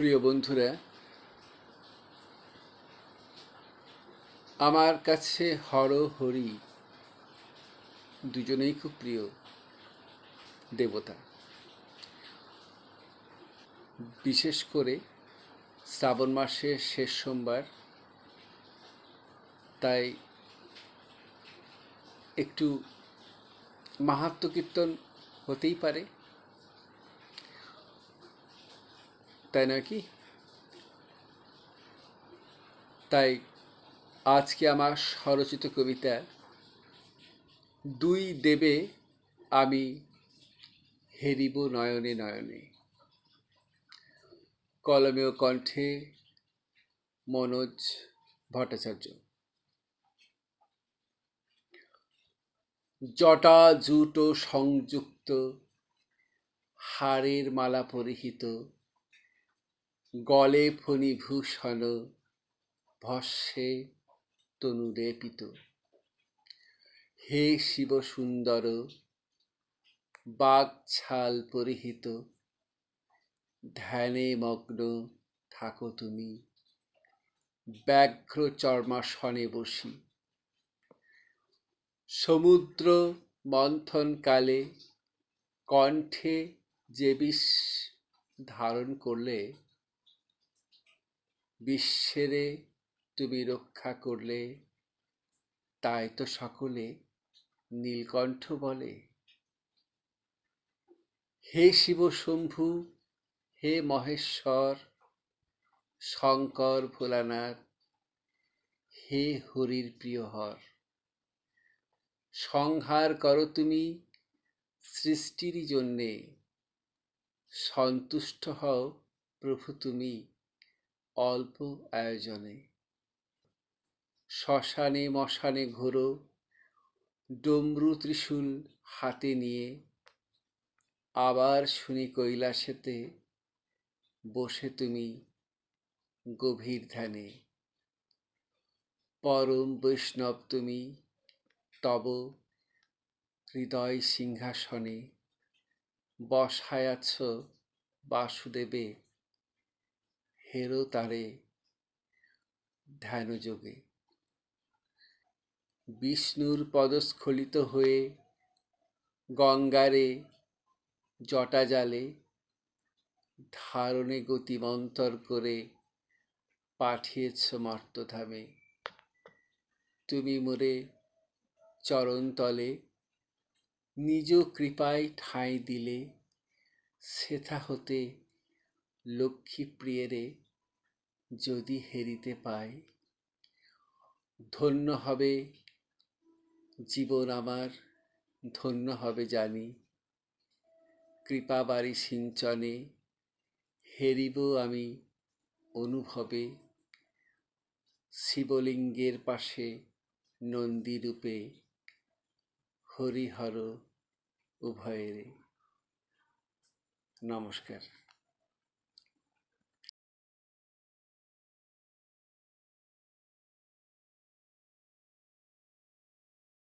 প্রিয় বন্ধুরা, আমার কাছে হর হরি দুজনেই খুব প্রিয় দেবতা। বিশেষ করে শ্রাবণ মাসের শেষ সোমবার, তাই একটু মাহাত্ম কীর্তন হতেই পারে। তাই নয় কি? তাই আজকে আমার স্বরচিত কবিতা, দুই দেবে আমি হেরিব নয়নে নয়নে। কলমেও কণ্ঠে মনোজ ভট্টাচার্য। জটা জুটো সংযুক্ত, হাড়ের মালা পরিহিত গলে ফণিভূষণ ভস্যে তনুলেপিত হে শিব সুন্দর বাগ ছাল পরিহিত, ধ্যানে মগ্ন থাকো তুমি। ব্যাঘ্র চর্মাসনে বসি। সমুদ্র মন্থন কালে কণ্ঠে যে বিষ ধারণ করলে বিশ্বেরে তুমি রক্ষা করলে, তাই তো সকলে নীলকণ্ঠ বলে। হে শিব শম্ভু হে মহেশ্বর, শঙ্কর ভোলানাথ, হে হরির প্রিয় হর সংহার করো তুমি সৃষ্টির জন্যে, সন্তুষ্ট হও প্রভু তুমি। অল্প আয়োজনে। শ্মশানে মশানে ঘোরো, ডমরু ত্রিশূল হাতে নিয়ে। আবার শুনি কৈলাসেতে, বসে তুমি গভীর ধ্যানে। পরম বৈষ্ণব তুমি, তব হৃদয় সিংহাসনে। বসায় আছো বাসুদেবে হেরো তারে ধ্যানযোগে বিষ্ণুর পদস্খলিত হয়ে গঙ্গারে জটা জালে, ধারণে গতিমন্তর করে পাঠিয়েছ মর্তধামে। তুমি মোরে চরণতলে নিজ কৃপায় ঠাঁই দিলে, সেথা হতে লক্ষ্মী প্রিয়েরে যদি হেরিতে পাই ধন্য হবে জীবন আমার, ধন্য হবে জানি। কৃপাবাড়ি সিঞ্চনে হেরিব আমি অনুভবে, শিবলিঙ্গের পাশে নন্দীরূপে হরিহর উভয়েরে। নমস্কার।